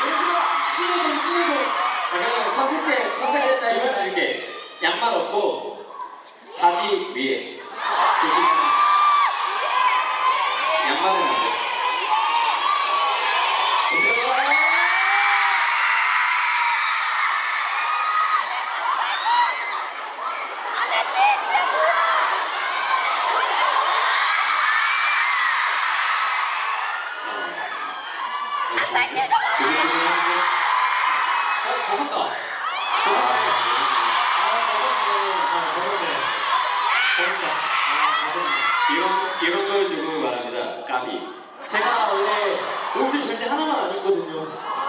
잠시만 신혜선 신혜선. 아, 그러면 선택해 선택했다 이거 줄게. 양말 없고 바지 위에. 어. 이런 이런 걸 두고 말합니다. 까비. 제가 원래 옷을 절대 하나만 안 입거든요. 아, 아. 어.